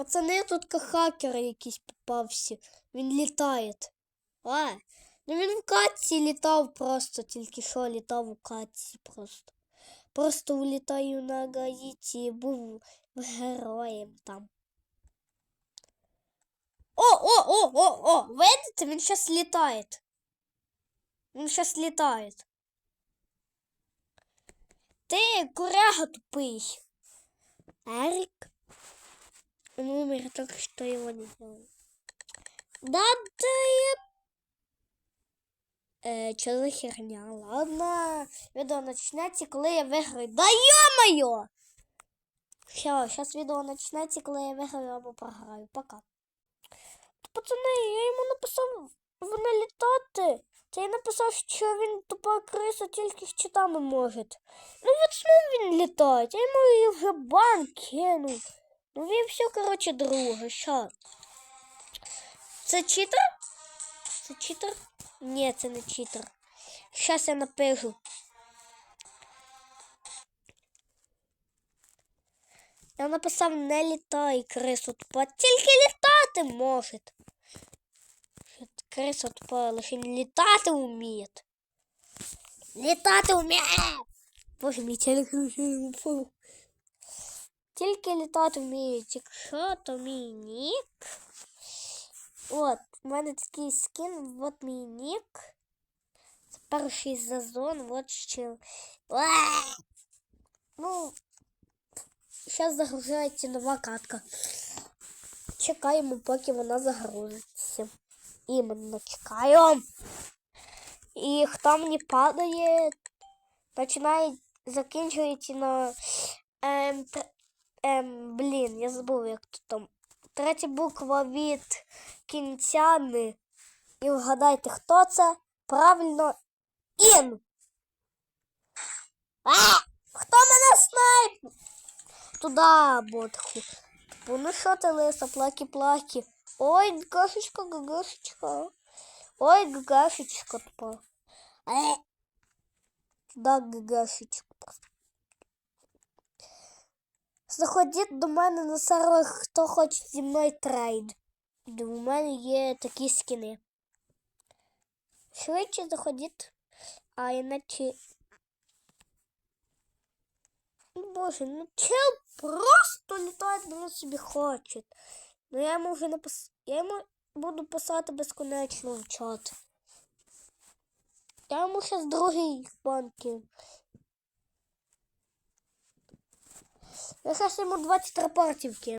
Пацани, тут ка хакер якийсь попався. Він літає. А, ну він в катці літав просто, тільки що літав у катці просто. Просто улітаю на Гаїті, був героєм там. О, о, о, о, о! Видите, він зараз літає. Він зараз літає. Ти куряга тупий. Эрик умер только что его не сделали. Да ты... Э, что за херня? Ладно, видео начнется, коли я виграю. Да ё-моё! Все, сейчас видео начнется, коли я виграю або програю. Пока. Та, Пацани, я йому написав вони літати. Та я написав, що він тупа криса тільки з читами може. Ну от знов він літає, я йому і вже бан кинув. Ну він все, коротше, друге, що? Це читер? Це читер? Ні, це не читер. Щас я напишу. Я написав не літай, крису тупа, тільки літати може. Криса тупа, лише літати вміє. Літати вміє! Боже, мій телек. Тільки літати вміють. Якщо то мій нік. От, у мене такий скін, от мій нік. Це перший сезон, от ще. Ну, зараз загружається нова катка. Чекаємо, поки вона загрузиться. Іменно чекаємо. І хто мені падає, починає закінчується на ем, ем, блін, я забув, як тут там. Третя буква від кінцяни. І вгадайте, хто це? Правильно, ін. А! Хто мене снайп? Туда, ботху. Типу, ну що ти лиса, плакі-плакі. Ой, гашечка, гагашечка. Ой, гагашечка тупа. Е. Да, гагашечка. Заходіть до мене на сервер, хто хоче зі мною трейд. У мене є такі скини. Швидше заходіть, а іначе. Боже, ну чел просто літає, де він собі хоче. Ну я йому вже напис... Я йому буду писати безконечно в чат. Я йому зараз другий банки. Я зараз йому 20 рапортів кину.